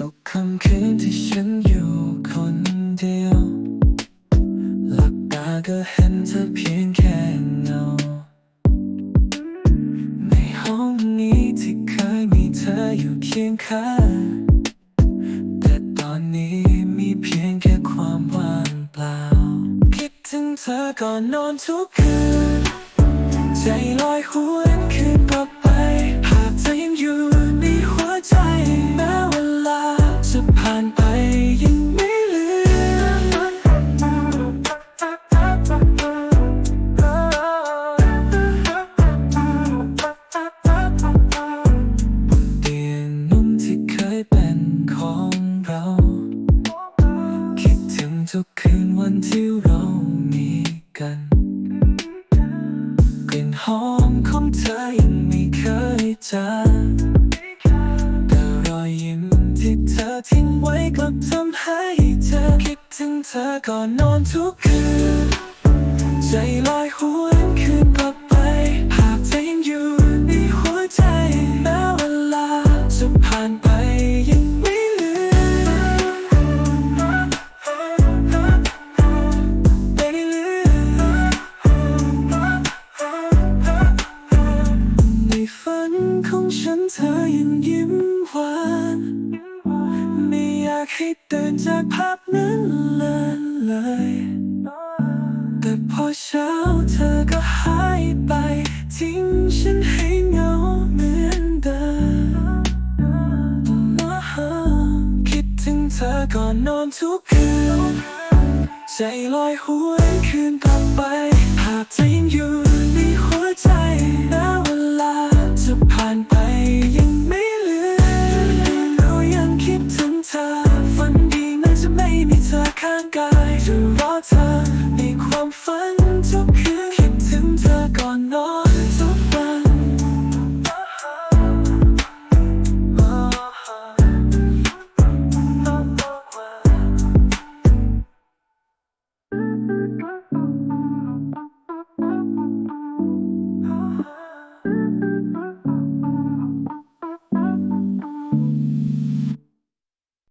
สุำคืนที่ฉันอยู่คนเดียว หลับตาก็เห็นเธอเพียงแค่เงา ในห้องนี้ที่เคยมีเธออยู่เคียงข้าแต่ตอนนี้มีเพียงแค่ความว่างเปล่า คิดถึงเธอก่อนนอนทุกคืน ใจลอยหวน ทุกคืนวันที่เรามีกันกลิ่นหอมของเธอยังไม่เคยจางแต่รอยยิ้มที่เธอทิ้งไว้กลับทำให้เธอคิดถึงเธอก่อนนอนทุกคืน ใจลอยหวน ฉันเธอยังยิ้มหวาน ไม่อยากให้เดินจากภาพนั้นเลยเลย แต่พอเช้าเธอก็หายไป ทิ้งฉันให้เหงาเหมือนเดิมคิดถึงเธอก่อนนอนทุกคืนใจลอยหวนคืนกลับไปหากเธอยังอยู่ในานไปยังไม่ลืมเรายังคิดถึงเธอฝันดีน่าจะไม่มีเธอข้างกาย